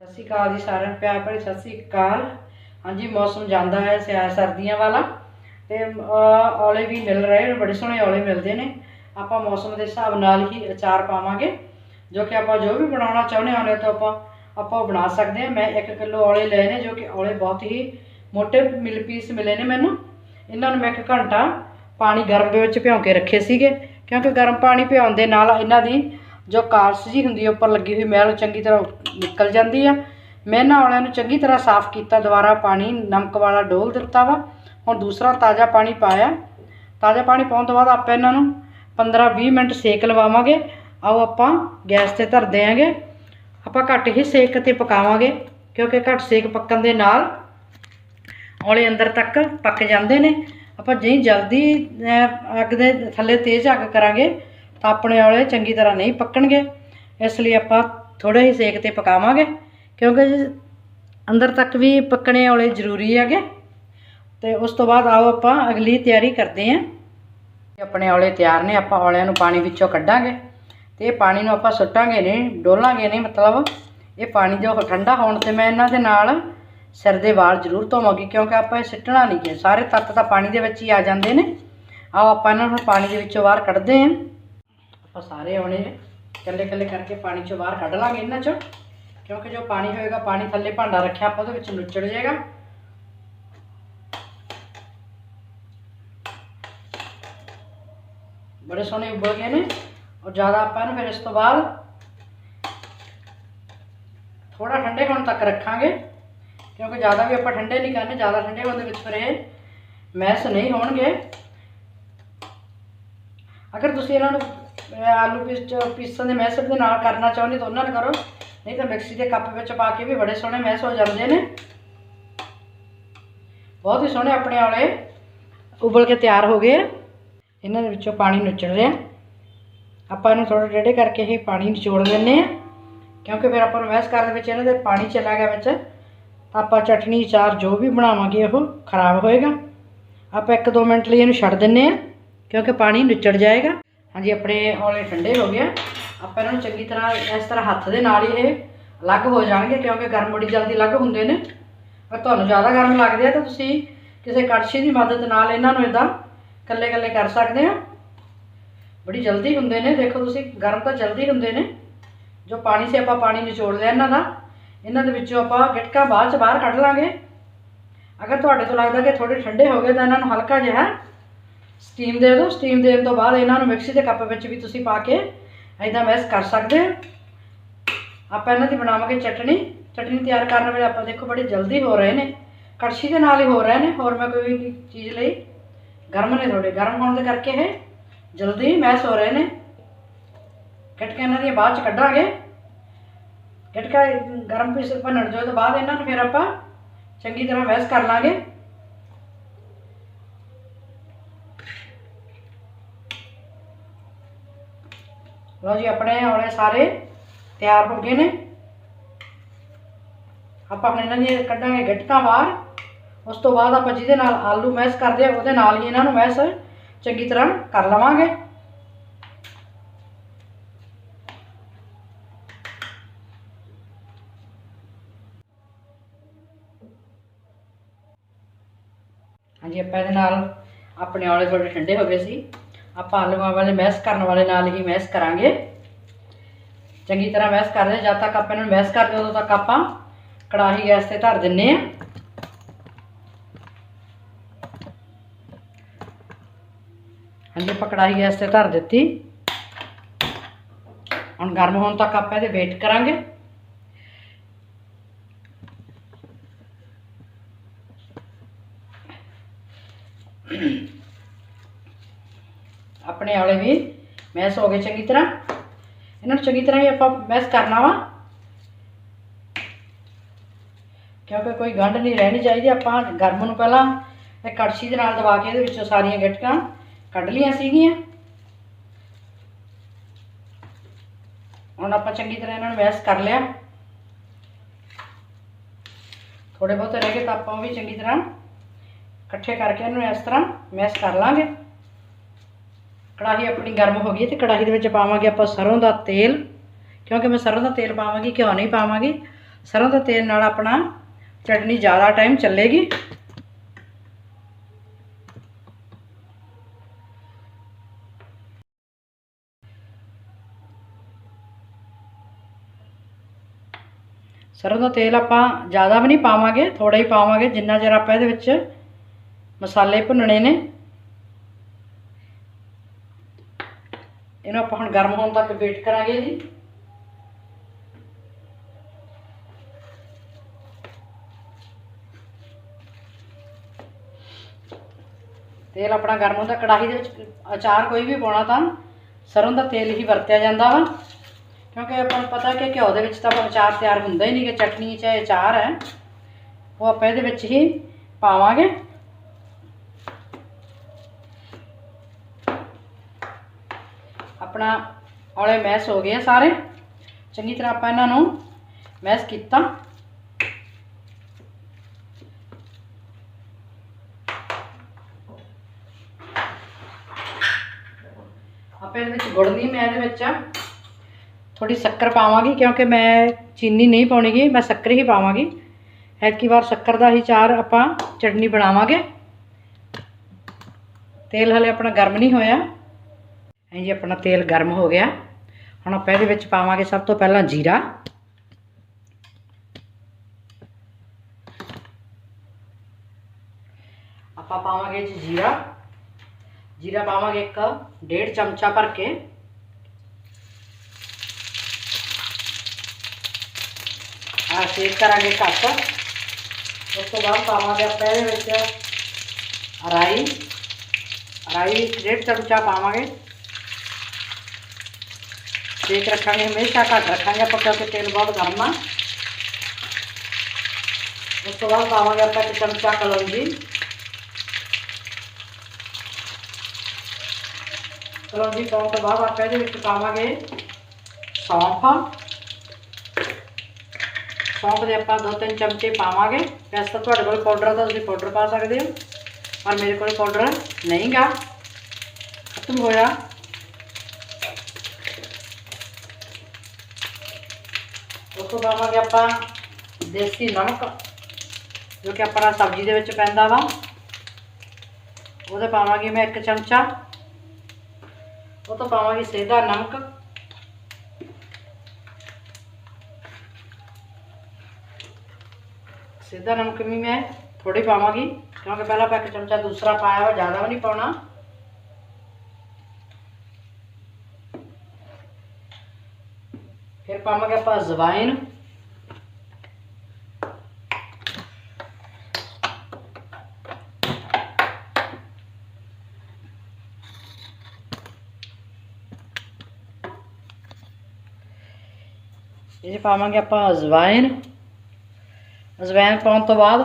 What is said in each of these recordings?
ਸਤਿ ਸ਼੍ਰੀ ਅਕਾਲ ਜੀ ਸਾਰਿਆਂ ਨੂੰ, ਪਿਆਰ ਭਰੀ ਸਤਿ ਸ਼੍ਰੀ ਅਕਾਲ। ਹਾਂਜੀ, ਮੌਸਮ ਜਾਂਦਾ ਹੈ ਸਿਆ ਸਰਦੀਆਂ ਵਾਲਾ। ਤੇ ਔਲੇ ਵੀ ਮਿਲ ਰਹੇ ਨੇ, ਬੜੇ ਸੋਹਣੇ ਔਲੇ ਮਿਲਦੇ ਨੇ। ਆਪਾਂ ਮੌਸਮ ਦੇ ਹਿਸਾਬ ਨਾਲ ਹੀ ਅਚਾਰ ਪਾਵਾਂਗੇ। ਜੋ ਕਿ ਆਪਾਂ ਜੋ ਵੀ ਬਣਾਉਣਾ ਚਾਹੁੰਦੇ ਹਾਂ ਉਹਨੇ ਤੋਂ ਆਪਾਂ ਆਪਾਂ ਉਹ ਬਣਾ ਸਕਦੇ ਹਾਂ। ਮੈਂ 1 ਕਿਲੋ ਔਲੇ ਲਏ ਨੇ, ਜੋ ਕਿ ਔਲੇ ਬਹੁਤ ਹੀ ਮੋਟੇ ਮਿਲ, ਪੀਸ ਮਿਲੇ ਨੇ ਮੈਨੂੰ। ਇਹਨਾਂ ਨੂੰ ਮੈਂ ਇੱਕ ਘੰਟਾ ਪਾਣੀ ਗਰਮ ਦੇ ਵਿੱਚ ਭਿਉਂ ਕੇ ਰੱਖੇ ਸੀਗੇ। ਕਿਉਂਕਿ ਗਰਮ ਪਾਣੀ ਭਿਉਣ ਦੇ ਨਾਲ ਇਹਨਾਂ ਦੀ ਜੋ ਕਾਰਸ ਜੀ ਹੁੰਦੀ ਹੈ ਉੱਪਰ ਲੱਗੀ ਹੋਈ ਮੈਲ ਚੰਗੀ ਤਰ੍ਹਾਂ ਨਿਕਲ ਜਾਂਦੀ ਆ। ਮੈਂ ਇਹਨਾਂ ਔਲਿਆਂ ਨੂੰ ਚੰਗੀ ਤਰ੍ਹਾਂ ਸਾਫ਼ ਕੀਤਾ, ਦੁਬਾਰਾ ਪਾਣੀ, ਨਮਕ ਵਾਲਾ ਡੋਲ ਦਿੱਤਾ ਵਾ। ਹੁਣ ਦੂਸਰਾ ਤਾਜ਼ਾ ਪਾਣੀ ਪਾਇਆ। ਤਾਜ਼ਾ ਪਾਣੀ ਪਾਉਣ ਤੋਂ ਬਾਅਦ ਆਪਾਂ ਇਹਨਾਂ ਨੂੰ 15-20 ਮਿੰਟ ਸੇਕ ਲਵਾਵਾਂਗੇ। ਆਓ ਆਪਾਂ ਗੈਸ ਤੇ ਧਰ ਦਿਆਂਗੇ। ਆਪਾਂ ਘੱਟ ਹੀ ਸੇਕ ਤੇ ਪਕਾਵਾਂਗੇ, ਕਿਉਂਕਿ ਘੱਟ ਸੇਕ ਪੱਕਣ ਦੇ ਨਾਲ ਔਲੇ ਅੰਦਰ ਤੱਕ ਪੱਕ ਜਾਂਦੇ ਨੇ। ਆਪਾਂ ਜਿੰ ਜਲਦੀ ਅੱਗ ਦੇ ਥੱਲੇ ਤੇਜ਼ ਅੱਗ ਕਰਾਂਗੇ। ਆਪਣੇ ਔਲੇ ਚੰਗੀ ਤਰ੍ਹਾਂ ਨਹੀਂ ਪੱਕਣਗੇ, ਇਸ ਲਈ ਆਪਾਂ ਥੋੜਾ ਹੀ ਸੇਕ ਤੇ ਪਕਾਵਾਂਗੇ, ਕਿਉਂਕਿ ਅੰਦਰ ਤੱਕ ਵੀ ਪੱਕਣੇ ਔਲੇ ਜ਼ਰੂਰੀ ਹੈਗੇ। ਤੇ ਉਸ ਤੋਂ ਬਾਅਦ ਆਓ ਆਪਾਂ ਅਗਲੀ ਤਿਆਰੀ ਕਰਦੇ ਹਾਂ। ਆਪਣੇ ਔਲੇ ਤਿਆਰ ਨੇ, ਆਪਾਂ ਔਲਿਆਂ ਨੂੰ ਪਾਣੀ ਵਿੱਚੋਂ ਕੱਢਾਂਗੇ ਤੇ ਇਹ ਪਾਣੀ ਨੂੰ ਆਪਾਂ ਸੁੱਟਾਂਗੇ ਨਹੀਂ, ਡੋਲਾਂਗੇ ਨਹੀਂ, ਮਤਲਬ ਇਹ ਪਾਣੀ ਜੋ ਠੰਡਾ ਹੋਣ ਤੇ ਮੈਂ ਇਹਨਾਂ ਦੇ ਨਾਲ ਸਿਰ ਦੇ ਵਾਲ ਜ਼ਰੂਰ ਧੋਵਾਂਗੀ, ਕਿਉਂਕਿ ਆਪਾਂ ਇਹ ਸਿੱਟਣਾ ਨਹੀਂ ਹੈ ਸਾਰੇ ਤੱਤ ਤਾਂ ਪਾਣੀ ਦੇ ਵਿੱਚ ਹੀ ਆ ਜਾਂਦੇ ਨੇ। ਆਓ ਆਪਾਂ ਇਹਨਾਂ ਨੂੰ ਪਾਣੀ ਦੇ ਵਿੱਚੋਂ ਬਾਹਰ ਕੱਢਦੇ ਹਾਂ। ਆਪਾਂ ਸਾਰੇ ਔਲੇ ਇਕੱਲੇ ਇਕੱਲੇ ਕਰਕੇ ਪਾਣੀ ਚੋਂ ਬਾਹਰ ਕੱਢ ਲਾਂਗੇ ਇਹਨਾਂ ਚੋਂ। ਕਿਉਂਕਿ ਜੋ ਪਾਣੀ ਹੋਏਗਾ, ਪਾਣੀ ਥੱਲੇ ਭਾਂਡਾ ਰੱਖਿਆ ਆਪਾਂ ਉਹਦੇ ਵਿੱਚ ਨੁੱਚੜ ਜਾਏਗਾ। ਬੜੇ ਸੋਹਣੇ ਉਬਲ ਗਏ ਨੇ। ਔਰ ਜ਼ਿਆਦਾ ਆਪਾਂ ਇਹਨੂੰ ਫਿਰ ਇਸ ਤੋਂ ਬਾਅਦ ਥੋੜਾ ਠੰਡੇ ਹੋਣ ਤੱਕ ਰੱਖਾਂਗੇ। ਕਿਉਂਕਿ ਜ਼ਿਆਦਾ ਵੀ ਆਪਾਂ ਠੰਡੇ ਨਹੀਂ ਕਰਨੇ, ਜ਼ਿਆਦਾ ਠੰਡੇ ਹੋਣ ਦੇ ਵਿੱਚ ਫਿਰ ਇਹ ਮੈਸ ਨਹੀਂ ਹੋਣਗੇ। ਅਗਰ ਤੁਸੀਂ ਇਹਨਾਂ ਨੂੰ ਆਲੂ ਪੀਸ ਪੀਸਣ ਦੇ ਮੈਸ ਦੇ ਨਾਲ ਕਰਨਾ ਚਾਹੁੰਦੇ ਤਾਂ ਉਹਨਾਂ ਨਾਲ ਕਰੋ। ਨਹੀਂ ਤਾਂ ਮਿਕਸੀ ਦੇ ਕੱਪ ਵਿੱਚ ਪਾ ਕੇ ਵੀ ਬੜੇ ਸੋਹਣੇ ਮੈਸ ਹੋ ਜਾਂਦੇ ਨੇ। ਬਹੁਤ ਹੀ ਸੋਹਣੇ ਆਪਣੇ ਔਲੇ ਉਬਲ ਕੇ ਤਿਆਰ ਹੋ ਗਏ। ਆ। ਇਹਨਾਂ ਦੇ ਵਿੱਚੋਂ ਪਾਣੀ ਨੁੱਚੜ ਰਿਹਾ। ਆਪਾਂ ਇਹਨੂੰ ਥੋੜਾ ਡੇਢੇ ਕਰਕੇ ਹੀ ਪਾਣੀ ਨਿਚੋੜ ਲੈਂਦੇ ਆ ਕਿਉਂਕਿ ਫਿਰ ਆਪਾਂ ਨੂੰ ਮੈਸ ਕਰਨ ਦੇ ਵਿੱਚ ਇਹਨਾਂ ਦੇ ਪਾਣੀ ਚਲਾ ਗਿਆ ਵਿੱਚ। ਤਾਂ ਆਪਾਂ ਚਟਨੀ ਚਾਰ ਜੋ ਵੀ ਬਣਾਵਾਂਗੇ ਉਹ ਖਰਾਬ ਹੋਏਗਾ। ਆਪਾਂ 1-2 ਮਿੰਟ ਲਈ ਇਹਨੂੰ ਛੱਡ ਦਿੰਨੇ ਆ ਕਿਉਂਕਿ ਪਾਣੀ ਨਿਚੜ ਜਾਏਗਾ। ਹਾਂਜੀ, ਆਪਣੇ ਔਲੇ ਠੰਡੇ ਹੋ ਗਏ ਆ। ਆਪਾਂ ਇਹਨਾਂ ਨੂੰ ਚੰਗੀ ਤਰ੍ਹਾਂ ਇਸ ਤਰ੍ਹਾਂ ਹੱਥ ਦੇ ਨਾਲ ਹੀ ਇਹ ਅਲੱਗ ਹੋ ਜਾਣਗੇ, ਕਿਉਂਕਿ ਗਰਮ ਬੜੀ ਜਲਦੀ ਅਲੱਗ ਹੁੰਦੇ ਨੇ। ਪਰ ਤੁਹਾਨੂੰ ਜ਼ਿਆਦਾ ਗਰਮ ਲੱਗਦੇ ਆ ਤਾਂ ਤੁਸੀਂ ਕਿਸੇ ਕੜਛੀ ਦੀ ਮਦਦ ਨਾਲ ਇਹਨਾਂ ਨੂੰ ਇਦਾਂ ਕੱਲੇ ਕੱਲੇ ਕਰ ਸਕਦੇ ਆ। ਬੜੀ ਜਲਦੀ ਹੁੰਦੇ ਨੇ, ਦੇਖੋ ਤੁਸੀਂ, ਗਰਮ ਤਾਂ ਜਲਦੀ ਹੁੰਦੇ ਨੇ। ਜੋ ਪਾਣੀ ਸੇ ਆਪਾਂ ਪਾਣੀ ਨਿਚੋੜ ਲਿਆ ਇਹਨਾਂ ਦਾ। ਇਹਨਾਂ ਦੇ ਵਿੱਚੋਂ ਆਪਾਂ ਗਿਟਕਾ ਬਾਅਦ ਚ ਬਾਹਰ ਕੱਢ ਲਾਂਗੇ। ਅਗਰ ਤੁਹਾਡੇ ਤੋਂ ਲੱਗਦਾ ਕਿ ਥੋੜੇ ਠੰਡੇ ਹੋ ਗਏ ਤਾਂ ਇਹਨਾਂ ਨੂੰ ਹਲਕਾ ਜਿਹਾ ਸਟੀਮ ਦੇ ਦਿਓ ਸਟੀਮ ਦੇਣ ਤੋਂ ਬਾਅਦ ਇਹਨਾਂ ਨੂੰ ਮਿਕਸੀ ਦੇ ਕੱਪ ਵਿੱਚ ਵੀ ਤੁਸੀਂ ਪਾ ਕੇ ਐਦਾਂ ਮੈਸ ਕਰ ਸਕਦੇ ਹੋ। ਆਪਾਂ ਇਹਨਾਂ ਦੀ ਬਣਾਵਾਂਗੇ ਚਟਣੀ। ਚਟਣੀ ਤਿਆਰ ਕਰਨ ਵੇਲੇ ਆਪਾਂ ਦੇਖੋ ਬੜੀ ਜਲਦੀ ਹੋ ਰਹੇ ਨੇ। ਕੜਛੀ ਦੇ ਨਾਲ ਹੀ ਹੋ ਰਹੇ ਨੇ। ਹੋਰ ਮੈਂ ਕੋਈ ਚੀਜ਼ ਲਈ ਗਰਮ ਨੇ ਥੋੜੇ ਗਰਮ ਹੋਣ ਦੇ ਕਰਕੇ ਇਹ ਜਲਦੀ ਮੈਸ ਹੋ ਰਹੇ ਨੇ। ਗਟਕੇ ਇਹਨਾਂ ਦੀਆਂ ਬਾਅਦ ਚ ਕੱਢਾਂਗੇ। ਗਟਕਾ ਗਰਮ ਪੀਸ ਭੰਨਣ ਜੋ ਤੋਂ ਬਾਅਦ ਇਹਨਾਂ ਨੂੰ ਫਿਰ ਆਪਾਂ ਚੰਗੀ ਤਰ੍ਹਾਂ ਮੈਸ ਕਰ ਲਾਂਗੇ। ਲਓ ਜੀ, ਆਪਣੇ ਔਲੇ ਸਾਰੇ ਤਿਆਰ ਹੋ ਗਏ ਨੇ। ਆਪਾਂ ਹੁਣ ਇਹਨਾਂ ਦੀਆਂ ਕੱਢਾਂਗੇ ਗੱਟਕਾਂ ਬਾਹਰ। ਉਸ ਤੋਂ ਬਾਅਦ ਆਪਾਂ ਜਿਹਦੇ ਨਾਲ ਆਲੂ ਮੈਸ਼ ਕਰਦੇ ਆ, ਉਹਦੇ ਨਾਲ ਹੀ ਇਹਨਾਂ ਨੂੰ ਮੈਸ਼ ਚੰਗੀ ਤਰ੍ਹਾਂ ਕਰ ਲਵਾਂਗੇ। ਹਾਂਜੀ, ਆਪਾਂ ਇਹਦੇ ਨਾਲ ਆਪਣੇ ਔਲੇ ਥੋੜੇ ਠੰਡੇ ਹੋ ਗਏ ਸੀ। ਆਪਾਂ ਆਲੂਆਂ ਵਾਲੇ ਮੈਸ਼ ਕਰਨ ਵਾਲੇ ਨਾਲ ਹੀ ਮੈਸ਼ ਕਰਾਂਗੇ। ਚੰਗੀ ਤਰ੍ਹਾਂ ਮੈਸ਼ ਕਰਦੇ ਜਦ ਤੱਕ ਆਪਾਂ ਇਹਨਾਂ ਨੂੰ ਮੈਸ਼ ਕਰਦੇ ਉਦੋਂ ਤੱਕ ਆਪਾਂ ਕੜਾਹੀ ਗੈਸ ਤੇ ਧਰ ਦਿੰਨੇ ਆ। ਹਾਂਜੀ, ਆਪਾਂ ਕੜਾਹੀ ਗੈਸ ਤੇ ਧਰ ਦਿੱਤੀ। ਹੁਣ ਗਰਮ ਹੋਣ ਤੱਕ ਆਪਾਂ ਇਹਦੇ ਵੇਟ ਕਰਾਂਗੇ। ਆਪਣੇ ਆਲੇ ਵੀ। ਮੈਸ ਹੋ ਗਏ ਚੰਗੀ ਤਰ੍ਹਾਂ। ਇਹਨਾਂ ਨੂੰ ਚੰਗੀ ਤਰ੍ਹਾਂ ਹੀ ਆਪਾਂ ਮੈਸ ਕਰਨਾ ਵਾ। ਕਿਉਂਕਿ ਕੋਈ ਗੰਢ ਨਹੀਂ ਰਹਿਣੀ ਚਾਹੀਦੀ। ਆਪਾਂ ਗਰਮ ਨੂੰ ਪਹਿਲਾਂ ਇਹ ਕੜਛੀ ਦੇ ਨਾਲ ਦਬਾ ਕੇ ਇਹਦੇ ਵਿੱਚੋਂ ਸਾਰੀਆਂ ਗਟਕਾਂ ਕੱਢ ਲਈਆਂ ਸੀਗੀਆਂ। ਹੁਣ ਆਪਾਂ ਚੰਗੀ ਤਰ੍ਹਾਂ ਇਹਨਾਂ ਨੂੰ ਮੈਸ ਕਰ ਲਿਆ। ਥੋੜੇ ਬਹੁਤੇ ਰਹਿ ਗਏ ਤਾਂ ਆਪਾਂ ਉਹ ਵੀ ਚੰਗੀ ਤਰ੍ਹਾਂ ਇਕੱਠੇ ਕਰਕੇ ਇਹਨੂੰ ਇਸ ਤਰ੍ਹਾਂ ਮੈਸ ਕਰ ਲਾਂਗੇ। ਕੜਾਹੀ ਆਪਣੀ ਗਰਮ ਹੋ ਗਈ ਹੈ ਤੇ ਕੜਾਹੀ ਦੇ ਵਿੱਚ ਪਾਵਾਂਗੇ ਆਪਾਂ ਸਰੋਂ ਦਾ ਤੇਲ। ਕਿਉਂਕਿ ਮੈਂ ਸਰੋਂ ਦਾ ਤੇਲ ਪਾਵਾਂਗੀ, ਘਿਓ ਨਹੀਂ ਪਾਵਾਂਗੀ। ਸਰੋਂ ਦਾ ਤੇਲ ਨਾਲ ਆਪਣਾ ਚਟਨੀ ਜ਼ਿਆਦਾ ਟਾਈਮ ਚੱਲੇਗੀ। ਸਰੋਂ ਦਾ ਤੇਲ ਆਪਾਂ ਜ਼ਿਆਦਾ ਵੀ ਨਹੀਂ ਪਾਵਾਂਗੇ ਥੋੜਾ ਹੀ ਪਾਵਾਂਗੇ। ਜਿੰਨਾ ਚਿਰ ਆਪਾਂ ਇਹਦੇ ਵਿੱਚ ਮਸਾਲੇ ਭੁੰਨਣੇ ਨੇ ਇਹਨੂੰ ਆਪਾਂ ਹੁਣ ਗਰਮ ਹੋਣ ਤੱਕ ਵੇਟ ਕਰਾਂਗੇ ਜੀ। ਤੇਲ ਆਪਣਾ ਗਰਮ ਹੁੰਦਾ, ਕੜਾਹੀ ਦੇ ਵਿੱਚ ਅਚਾਰ ਕੋਈ ਵੀ ਪਾਉਣਾ ਤਾਂ ਸਰੋਂ ਦਾ ਤੇਲ ਹੀ ਵਰਤਿਆ ਜਾਂਦਾ ਵਾ। ਕਿਉਂਕਿ ਆਪਾਂ ਨੂੰ ਪਤਾ ਕਿ ਘਿਓ ਦੇ ਵਿੱਚ ਤਾਂ ਆਪਾਂ ਅਚਾਰ ਤਿਆਰ ਹੁੰਦਾ ਹੀ ਨਹੀਂ ਕਿ ਚਟਨੀ ਚਾਹੇ ਅਚਾਰ ਹੈ, ਉਹ ਆਪਾਂ ਇਹਦੇ ਵਿੱਚ ਹੀ ਪਾਵਾਂਗੇ। ਆਪਣਾ ਔਲੇ ਮੈਸ ਹੋ ਗਏ ਆ ਸਾਰੇ। ਚੰਗੀ ਤਰ੍ਹਾਂ ਆਪਾਂ ਇਹਨਾਂ ਨੂੰ ਮੈਸ ਕੀਤਾ। ਆਪਾਂ ਇਹਦੇ ਵਿੱਚ ਗੁੜ ਨਹੀਂ, ਮੈਂ ਇਹਦੇ ਵਿੱਚ ਥੋੜੀ ਸ਼ੱਕਰ ਪਾਵਾਂਗੀ, ਕਿਉਂਕਿ ਮੈਂ ਚੀਨੀ ਨਹੀਂ ਪਾਉਣੀਗੀ, ਮੈਂ ਸ਼ੱਕਰ ਹੀ ਪਾਵਾਂਗੀ। ਐਤਕੀ ਵਾਰ ਸ਼ੱਕਰ ਦਾ ਹੀ ਚਾਰ ਆਪਾਂ ਚਟਨੀ ਬਣਾਵਾਂਗੇ। ਤੇਲ ਹਲੇ ਆਪਣਾ ਗਰਮ ਨਹੀਂ ਹੋਇਆ। ਐਂ ਜੀ ਆਪਣਾ ਤੇਲ ਗਰਮ ਹੋ ਗਿਆ। ਹੁਣ ਆਪਾਂ ਇਹਦੇ ਵਿੱਚ ਪਾਵਾਂਗੇ ਸਭ ਤੋਂ ਪਹਿਲਾਂ ਜੀਰਾ। ਆਪਾਂ ਪਾਵਾਂਗੇ ਜੀ ਜੀਰਾ। ਜੀਰਾ ਪਾਵਾਂਗੇ ਇੱਕ, ਡੇਢ ਚਮਚਾ ਭਰ ਕੇ। ਆ ਸੇਕ ਕਰਾਂਗੇ ਘੱਟ। ਉਸ ਤੋਂ ਬਾਅਦ ਪਾਵਾਂਗੇ ਆਪਾਂ ਇਹਦੇ ਵਿੱਚ ਰਾਈ ਰਾਈ ਡੇਢ ਚਮਚਾ ਪਾਵਾਂਗੇ। ਸੇਕ ਰੱਖਾਂਗੇ ਹਮੇਸ਼ਾ ਘੱਟ ਰੱਖਾਂਗੇ ਆਪਾਂ ਕਿਉਂਕਿ ਤੇਲ ਬਹੁਤ ਗਰਮ ਆ ਉਸ ਤੋਂ ਬਾਅਦ ਪਾਵਾਂਗੇ ਆਪਾਂ ਇੱਕ ਚਮਚਾ ਕਲੌਂਜੀ ਕਲੌਂਜੀ ਪਾਉਣ ਤੋਂ ਬਾਅਦ ਆਪਾਂ ਇਹਦੇ ਵਿੱਚ ਪਾਵਾਂਗੇ ਸੌਂਫ ਸੌਂਫ ਦੇ ਆਪਾਂ ਦੋ ਤਿੰਨ ਚਮਚੇ ਪਾਵਾਂਗੇ ਵੈਸੇ ਤਾਂ ਤੁਹਾਡੇ ਕੋਲ ਪਾਊਡਰ ਤਾਂ ਤੁਸੀਂ ਪਾਊਡਰ ਪਾ ਸਕਦੇ ਹੋ ਪਰ ਮੇਰੇ ਕੋਲ ਪਾਊਡਰ ਨਹੀਂਗਾ ਖਤਮ ਹੋਇਆ ਪਾਵਾਂਗੇ ਆਪਾਂ ਦੇਸੀ ਨਮਕ, ਜੋ ਕਿ ਆਪਣਾ ਸਬਜ਼ੀ ਦੇ ਵਿੱਚ ਪੈਂਦਾ ਵਾ। ਉਹਦੇ ਪਾਵਾਂਗੀ ਮੈਂ ਇੱਕ ਚਮਚਾ। ਉਹ ਤੋਂ ਪਾਵਾਂਗੀ ਸੇਧਾ ਨਮਕ। ਸਿੱਧਾ ਨਮਕ ਵੀ ਮੈਂ ਥੋੜੀ ਪਾਵਾਂਗੀ, ਕਿਉਂਕਿ ਪਹਿਲਾਂ ਆਪਾਂ ਇੱਕ ਚਮਚਾ ਦੂਸਰਾ ਪਾਇਆ ਵਾ, ਜ਼ਿਆਦਾ ਵੀ ਨਹੀਂ ਪਾਉਣਾ। ਫਿਰ ਪਾਵਾਂਗੇ ਆਪਾਂ ਅਜਵਾਇਨ ਇਹ 'ਚ ਪਾਵਾਂਗੇ ਆਪਾਂ ਅਜਵਾਇਨ ਅਜਵਾਇਨ ਪਾਉਣ ਤੋਂ ਬਾਅਦ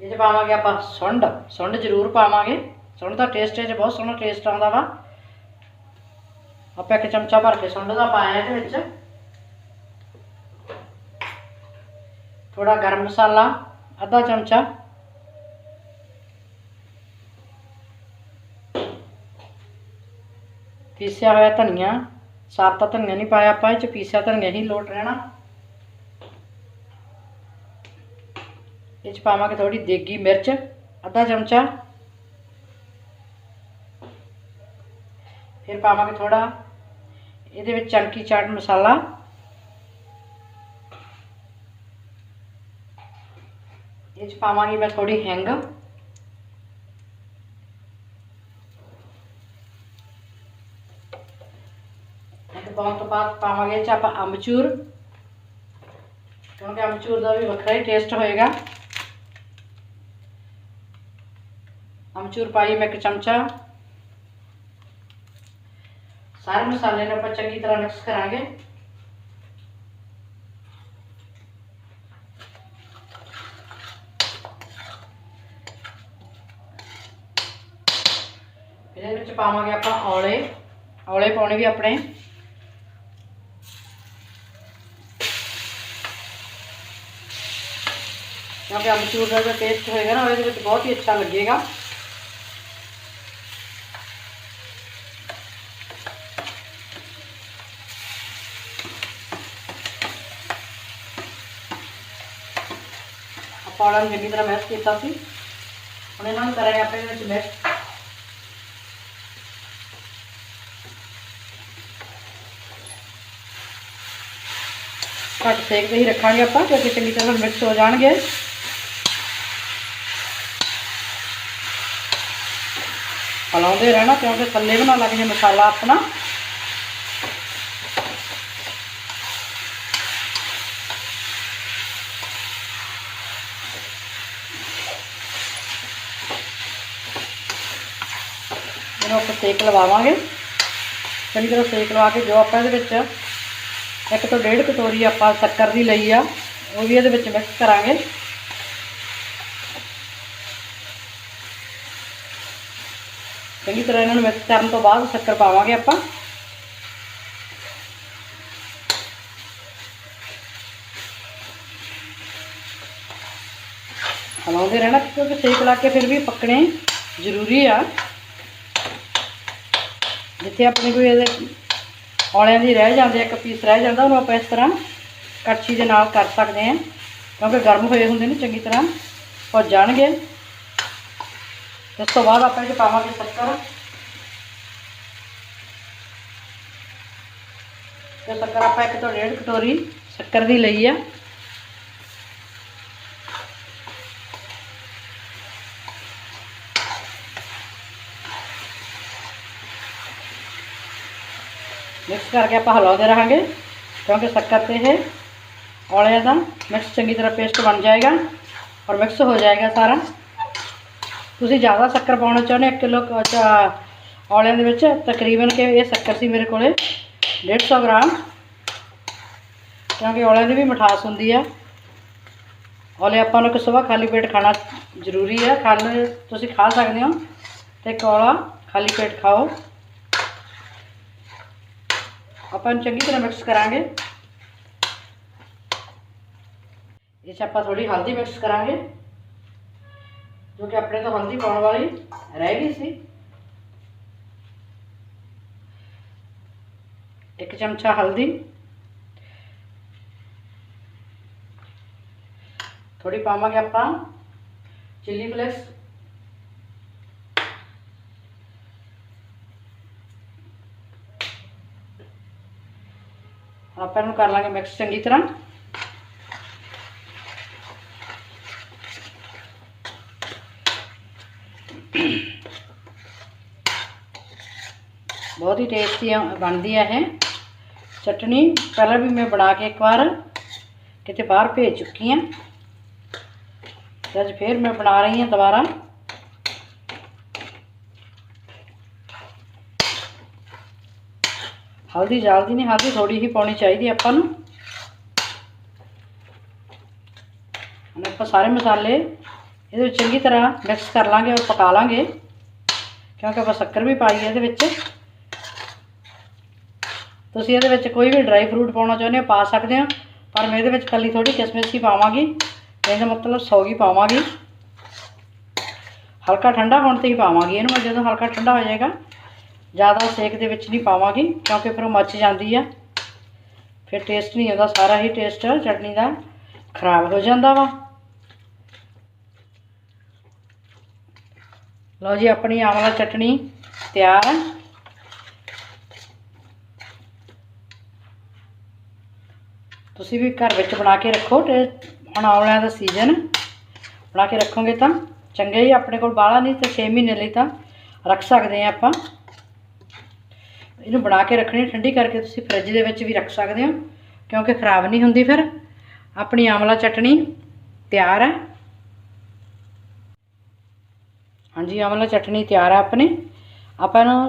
ਇਹ 'ਚ ਪਾਵਾਂਗੇ ਆਪਾਂ ਸੁੰਡ। ਸੁੰਡ ਜ਼ਰੂਰ ਪਾਵਾਂਗੇ। ਸੁੰਡ ਦਾ ਟੇਸਟ ਇਹ 'ਚ ਬਹੁਤ ਸੋਹਣਾ ਟੇਸਟ ਆਉਂਦਾ ਵਾ। ਆਪਾਂ ਇੱਕ ਚਮਚਾ ਭਰ ਕੇ ਸੁੰਡ ਦਾ ਪਾਇਆ ਇਹਦੇ ਵਿੱਚ। ਥੋੜਾ ਗਰਮ ਮਸਾਲਾ, ਅੱਧਾ ਚਮਚਾ। ਪੀਸਿਆ ਹੋਇਆ ਧਨੀਆ ਸਾਬਤਾ ਧਨੀਆ ਨਹੀਂ ਪਾਇਆ ਆਪਾਂ, ਇਹ ਚ ਪੀਸਿਆ ਧਨੀਆ ਹੀ ਲੋਟ ਰਹਿਣਾ। ਇਹ ਚ ਪਾਵਾਂਗੇ ਥੋੜੀ ਦੇਗੀ ਮਿਰਚ, ਅੱਧਾ ਚਮਚਾ। ਫਿਰ ਪਾਵਾਂਗੇ ਥੋੜਾ ਇਹਦੇ ਵਿੱਚ ਚਰਕੀ ਚਾਟ ਮਸਾਲਾ। ਇਹ ਚ ਪਾਵਾਂਗੀ ਮੈਂ ਥੋੜੀ ਹਿੰਗ ਇਹ ਪਾਉਣ ਤੋਂ ਬਾਅਦ ਪਾਵਾਂਗੇ ਇਹ 'ਚ ਆਪਾਂ ਅਮਚੂਰ। ਕਿਉਂਕਿ ਅਮਚੂਰ ਦਾ ਵੀ ਵੱਖਰਾ ਹੀ ਟੇਸਟ ਹੋਏਗਾ। ਅਮਚੂਰ ਪਾਈ ਮੈਂ ਇੱਕ ਚਮਚਾ। ਸਾਰੇ ਮਸਾਲੇ ਨੂੰ ਆਪਾਂ ਚੰਗੀ ਤਰ੍ਹਾਂ ਮਿਕਸ ਕਰਾਂਗੇ। ਇਹਦੇ ਵਿੱਚ ਪਾਵਾਂਗੇ ਆਪਾਂ ਔਲੇ। ਔਲੇ ਪਾਉਣੇ ਵੀ ਆਪਣੇ। यहाँ पे अमचूर का जो टेस्ट होएगा ना और तो बहुत ही अच्छा लगेगा। पाउडर चंगी तरह मैश किया हमने इन्होंने करा आप मैश घट सेकते ही रखा क्योंकि चंकी तरह मिक्स हो जाएँगे। ਹਲਾਉਂਦੇ ਰਹਿਣਾ ਕਿਉਂਕਿ ਥੱਲੇ ਵੀ ਨਾ ਲੱਗ ਜੇ ਮਸਾਲਾ ਆਪਣਾ। ਇਹਨੂੰ ਆਪਾਂ ਸੇਕ ਲਵਾਵਾਂਗੇ। ਚੰਗੀ ਤਰ੍ਹਾਂ ਸੇਕ ਲਵਾ ਕੇ ਜੋ ਆਪਾਂ ਇਹਦੇ ਵਿੱਚ ਇੱਕ ਤੋਂ ਡੇਢ ਕਟੋਰੀ ਆਪਾਂ ਸ਼ੱਕਰ ਦੀ ਲਈ ਆ, ਉਹ ਵੀ ਇਹਦੇ ਵਿੱਚ ਮਿਕਸ ਕਰਾਂਗੇ। ਤਰ੍ਹਾਂ ਇਹਨਾਂ ਨੂੰ ਮਿਕਸ ਕਰਨ ਤੋਂ ਬਾਅਦ ਸ਼ੱਕਰ ਪਾਵਾਂਗੇ ਆਪਾਂ। ਹਲਾਉਂਦੇ ਰਹਿਣਾ ਕਿਉਂਕਿ ਸੇਕ ਲਾ ਕੇ ਫਿਰ ਵੀ ਪੱਕਣੇ ਜ਼ਰੂਰੀ ਆ। ਜਿੱਥੇ ਆਪਣੇ ਕੋਈ ਇਹਦੇ ਔਲਿਆਂ ਦੀ ਰਹਿ ਜਾਂਦੇ, ਇੱਕ ਪੀਸ ਰਹਿ ਜਾਂਦਾ, ਉਹਨੂੰ ਆਪਾਂ ਇਸ ਤਰ੍ਹਾਂ ਕੜਛੀ ਦੇ ਨਾਲ ਕਰ ਸਕਦੇ ਹਾਂ। ਕਿਉਂਕਿ ਗਰਮ ਹੋਏ ਹੁੰਦੇ ਨੇ, ਚੰਗੀ ਤਰ੍ਹਾਂ ਭੁੱਜ ਜਾਣਗੇ। ਇਸ ਤੋਂ ਬਾਅਦ ਆਪਾਂ ਇਹ ਪਾਵਾਂਗੇ ਸ਼ੱਕਰ। ਤੇ ਸ਼ੱਕਰ ਆਪਾਂ ਇੱਕ ਤੋਂ ਡੇਢ ਕਟੋਰੀ ਸ਼ੱਕਰ ਦੀ ਲਈ ਆ। ਮਿਕਸ ਕਰਕੇ ਆਪਾਂ ਹਲਾਉਂਦੇ ਰਹਾਂਗੇ, ਕਿਉਂਕਿ ਸ਼ੱਕਰ ਤੇ ਇਹ ਔਲਿਆਂ ਦਾ ਮਿਕਸ ਚੰਗੀ ਤਰ੍ਹਾਂ ਪੇਸਟ ਬਣ ਜਾਏਗਾ ਔਰ ਮਿਕਸ ਹੋ ਜਾਏਗਾ ਸਾਰਾ। ਤੁਸੀਂ ਜ਼ਿਆਦਾ ਸ਼ੱਕਰ ਪਾਉਣਾ ਚਾਹੁੰਦੇ 1 ਕਿਲੋ ਔਲਿਆਂ ਦੇ ਵਿੱਚ ਤਕਰੀਬਨ ਕਿ ਇਹ ਸ਼ੱਕਰ ਸੀ ਮੇਰੇ ਕੋਲੇ। 150 ਗ੍ਰਾਮ। ਕਿਉਂਕਿ ਔਲਿਆਂ ਦੀ ਵੀ ਮਿਠਾਸ ਹੁੰਦੀ ਆ। ਔਲੇ ਆਪਾਂ ਨੂੰ ਇੱਕ ਸਵੇਰ ਖਾਲੀ ਪੇਟ ਖਾਣਾ ਜ਼ਰੂਰੀ ਹੈ ਖਾਣੇ ਤੁਸੀਂ ਖਾ ਸਕਦੇ ਹੋ ਤੇ ਕੌਲਾ ਖਾਲੀ ਪੇਟ ਖਾਓ। ਆਪਾਂ ਨੂੰ ਚੰਗੀ ਤਰ੍ਹਾਂ ਮਿਕਸ ਕਰਾਂਗੇ। ਇਹ 'ਚ ਆਪਾਂ ਥੋੜੀ ਹਲਦੀ ਮਿਕਸ ਕਰਾਂਗੇ, ਜੋ ਕਿ ਆਪਣੇ ਤੋਂ ਹਲਦੀ ਪਾਉਣ ਵਾਲੀ ਰਹਿ ਗਈ ਸੀ। ਇੱਕ ਚਮਚਾ ਹਲਦੀ ਥੋੜੀ ਪਾਵਾਂਗੇ ਆਪਾਂ ਚਿੱਲੀ ਫਲੇਕਸ ਆਪਾਂ ਇਹਨੂੰ ਕਰ ਲਾਂਗੇ ਮਿਕਸ ਚੰਗੀ ਤਰ੍ਹਾਂ ਬਹੁਤ ਹੀ ਟੇਸਟੀ ਬਣਦੀ ਹੈ ਇਹ ਚਟਣੀ ਪਹਿਲਾਂ ਵੀ ਮੈਂ ਬਣਾ ਕੇ ਇੱਕ ਵਾਰ ਕਿਤੇ ਬਾਹਰ ਭੇਜ ਚੁੱਕੀ ਹਾਂ। ਤੇ ਅੱਜ ਫੇਰ ਮੈਂ ਬਣਾ ਰਹੀ ਹਾਂ ਦੁਬਾਰਾ। ਹਲਦੀ ਜਲਦੀ ਨਹੀਂ, ਹਲਦੀ ਥੋੜੀ ਹੀ ਪਾਉਣੀ ਚਾਹੀਦੀ ਆਪਾਂ ਨੂੰ। ਹੁਣ ਆਪਾਂ ਸਾਰੇ ਮਸਾਲੇ ਇਹਦੇ ਵਿੱਚ ਚੰਗੀ ਤਰ੍ਹਾਂ ਮਿਕਸ ਕਰ ਲਾਂਗੇ ਔਰ ਪਕਾ ਲਾਂਗੇ। ਕਿਉਂਕਿ ਆਪਾਂ ਸ਼ੱਕਰ ਵੀ ਪਾਈ ਹੈ ਇਹਦੇ ਵਿੱਚ। ਤੁਸੀਂ ਇਹਦੇ ਵਿੱਚ ਕੋਈ ਵੀ ਡਰਾਈ ਫਰੂਟ ਪਾਉਣਾ ਚਾਹੁੰਦੇ ਹੋ, ਪਾ ਸਕਦੇ ਹੋ, ਪਰ ਮੈਂ ਇਹਦੇ ਵਿੱਚ ਕੱਲੀ ਥੋੜੀ ਕਿਸਮਿਸ ਹੀ ਪਾਵਾਂਗੀ। ਇਹਦਾ ਮਤਲਬ ਸੌਗੀ ਪਾਵਾਂਗੀ। ਹਲਕਾ ਠੰਡਾ ਹੋਣ ਤੇ ਹੀ ਪਾਵਾਂਗੀ ਇਹਨੂੰ ਮੈਂ, ਜਦੋਂ ਹਲਕਾ ਠੰਡਾ ਹੋ ਜਾਏਗਾ, ਜ਼ਿਆਦਾ ਸੇਕ ਦੇ ਵਿੱਚ ਨਹੀਂ ਪਾਵਾਂਗੀ, ਕਿਉਂਕਿ ਫਿਰ ਉਹ ਮੱਚ ਜਾਂਦੀ ਆ। ਫਿਰ ਟੇਸਟ ਨਹੀਂ ਆਉਂਦਾ, ਸਾਰਾ ਹੀ ਟੇਸਟ ਚਟਨੀ ਦਾ ਖਰਾਬ ਹੋ ਜਾਂਦਾ ਵਾ। ਲਓ ਜੀ, ਆਪਣੀ ਆਮਲਾ ਚਟਨੀ ਤਿਆਰ ਹੈ ਤੁਸੀਂ ਵੀ ਘਰ ਵਿੱਚ ਬਣਾ ਕੇ ਰੱਖੋ ਤੇ ਹੁਣ ਆਮਲਿਆਂ ਦਾ ਸੀਜ਼ਨ ਬਣਾ ਕੇ ਰੱਖੋਗੇ ਤਾਂ ਚੰਗੇ ਹੀ, ਆਪਣੇ ਕੋਲ ਬਾਲਾ ਨਹੀਂ ਤੇ 6 ਮਹੀਨੇ ਲਈ ਤਾਂ ਰੱਖ ਸਕਦੇ ਆ ਆਪਾਂ। ਇਹਨੂੰ ਬਣਾ ਕੇ ਰੱਖਣੀ, ਠੰਡੀ ਕਰਕੇ ਤੁਸੀਂ ਫ੍ਰਿਜ ਦੇ ਵਿੱਚ ਵੀ ਰੱਖ ਸਕਦੇ ਹੋ, ਕਿਉਂਕਿ ਖਰਾਬ ਨਹੀਂ ਹੁੰਦੀ ਫਿਰ। ਆਪਣੀ ਆਮਲਾ ਚਟਣੀ ਤਿਆਰ ਹੈ। ਹਾਂਜੀ, ਆਮਲਾ ਚਟਣੀ ਤਿਆਰ ਹੈ ਆਪਣੀ। ਆਪਾਂ ਨੂੰ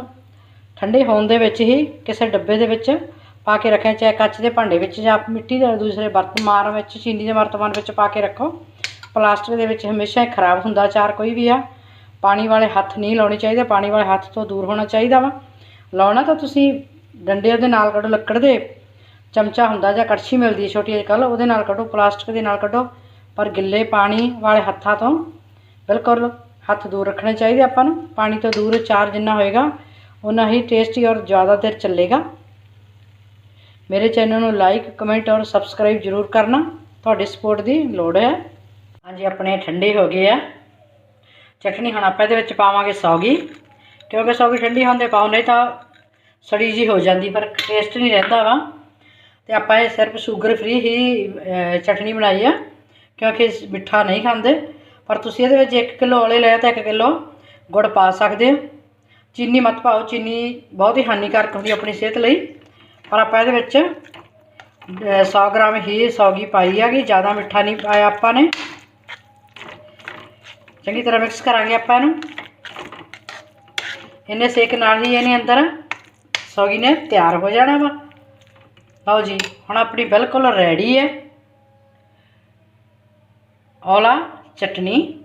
ਠੰਡੇ ਹੋਣ ਦੇ ਵਿੱਚ ਹੀ ਕਿਸੇ ਡੱਬੇ ਦੇ ਵਿੱਚ ਪਾ ਕੇ ਰੱਖਿਆ, ਚਾਹੇ ਕੱਚ ਦੇ ਭਾਂਡੇ ਵਿੱਚ ਜਾਂ ਮਿੱਟੀ ਦੇ ਦੂਸਰੇ ਬਰਤਨ ਵਿੱਚ, ਚੀਨੀ ਦੇ ਬਰਤਨ ਵਿੱਚ ਪਾ ਕੇ ਰੱਖੋ। ਪਲਾਸਟਿਕ ਦੇ ਵਿੱਚ ਹਮੇਸ਼ਾ ਹੀ ਖਰਾਬ ਹੁੰਦਾ ਚਾਰ ਕੋਈ ਵੀ ਆ। ਪਾਣੀ ਵਾਲੇ ਹੱਥ ਨਹੀਂ ਲਾਉਣੇ ਚਾਹੀਦੇ, ਪਾਣੀ ਵਾਲੇ ਹੱਥ ਤੋਂ ਦੂਰ ਹੋਣਾ ਚਾਹੀਦਾ ਵਾ। ਲਾਉਣਾ ਤਾਂ ਤੁਸੀਂ ਡੰਡੇ ਉਹਦੇ ਨਾਲ ਕੱਢੋ, ਲੱਕੜ ਦੇ ਚਮਚਾ ਹੁੰਦਾ ਜਾਂ ਕੜਛੀ ਮਿਲਦੀ ਹੈ ਛੋਟੀ ਜਿਹੀ ਕੱਲ ਉਹਦੇ ਨਾਲ ਕੱਢੋ, ਪਲਾਸਟਿਕ ਦੇ ਨਾਲ ਕੱਢੋ। ਪਰ ਗਿੱਲੇ ਪਾਣੀ ਵਾਲੇ ਹੱਥਾਂ ਤੋਂ ਬਿਲਕੁਲ ਹੱਥ ਦੂਰ ਰੱਖਣੇ ਚਾਹੀਦੇ ਆਪਾਂ ਨੂੰ। ਪਾਣੀ ਤੋਂ ਦੂਰ ਚਾਰ ਜਿੰਨਾ ਹੋਏਗਾ ਉਨਾ ਹੀ ਟੇਸਟੀ ਔਰ ਜ਼ਿਆਦਾ ਦੇਰ ਚੱਲੇਗਾ। ਮੇਰੇ ਚੈਨਲ ਨੂੰ ਲਾਈਕ, ਕਮੈਂਟ ਔਰ ਸਬਸਕ੍ਰਾਈਬ ਜ਼ਰੂਰ ਕਰਨਾ। ਤੁਹਾਡੀ ਸਪੋਰਟ ਦੀ ਲੋੜ ਹੈ। ਹਾਂਜੀ, ਆਪਣੇ ਠੰਡੇ ਹੋ ਗਏ ਆ। ਚਟਨੀ ਹੁਣ ਆਪਾਂ ਇਹਦੇ ਵਿੱਚ ਪਾਵਾਂਗੇ ਸੌਗੀ। ਕਿਉਂਕਿ ਸੌਗੀ ਠੰਡੀ ਹੁੰਦੇ ਪਾਓ ਨਹੀਂ ਤਾਂ ਸੜੀ ਜੀ ਹੋ ਜਾਂਦੀ, ਪਰ ਟੇਸਟ ਨਹੀਂ ਰਹਿੰਦਾ ਵਾ। ਤੇ ਆਪਾਂ ਇਹ ਸਿਰਫ ਸ਼ੂਗਰ ਫ੍ਰੀ ਹੀ ਚਟਨੀ ਬਣਾਈ ਆ, ਕਿਉਂਕਿ ਮਿੱਠਾ ਨਹੀਂ ਖਾਂਦੇ। ਪਰ ਤੁਸੀਂ ਇਹਦੇ ਵਿੱਚ 1 ਕਿਲੋ ਔਲੇ ਲਿਆ ਤਾਂ 1 ਕਿਲੋ ਗੁੜ ਪਾ ਸਕਦੇ ਹੋ। ਚੀਨੀ ਮਤ ਪਾਓ, ਚੀਨੀ ਬਹੁਤ ਹੀ ਹਾਨੀਕਾਰਕ ਹੁੰਦੀ ਆਪਣੀ ਸਿਹਤ ਲਈ। ਪਰ ਆਪਾਂ ਇਹਦੇ ਵਿੱਚ 100 ਗ੍ਰਾਮ ਹੀ ਸੌਗੀ ਪਾਈ ਹੈਗੀ, ਜ਼ਿਆਦਾ ਮਿੱਠਾ ਨਹੀਂ ਪਾਇਆ ਆਪਾਂ ਨੇ। ਚੰਗੀ ਤਰ੍ਹਾਂ ਮਿਕਸ ਕਰਾਂਗੇ ਆਪਾਂ ਇਹਨੂੰ। ਇਹਨੇ ਸੇਕ ਨਾਲ ਹੀ ਇਹਨੇ ਅੰਦਰ ਸੌਗੀ ਨੇ ਤਿਆਰ ਹੋ ਜਾਣਾ ਵਾ। ਲਓ ਜੀ, ਹੁਣ ਆਪਣੀ ਬਿਲਕੁਲ ਰੈਡੀ ਹੈ। ਔਲਾ ਚਟਨੀ।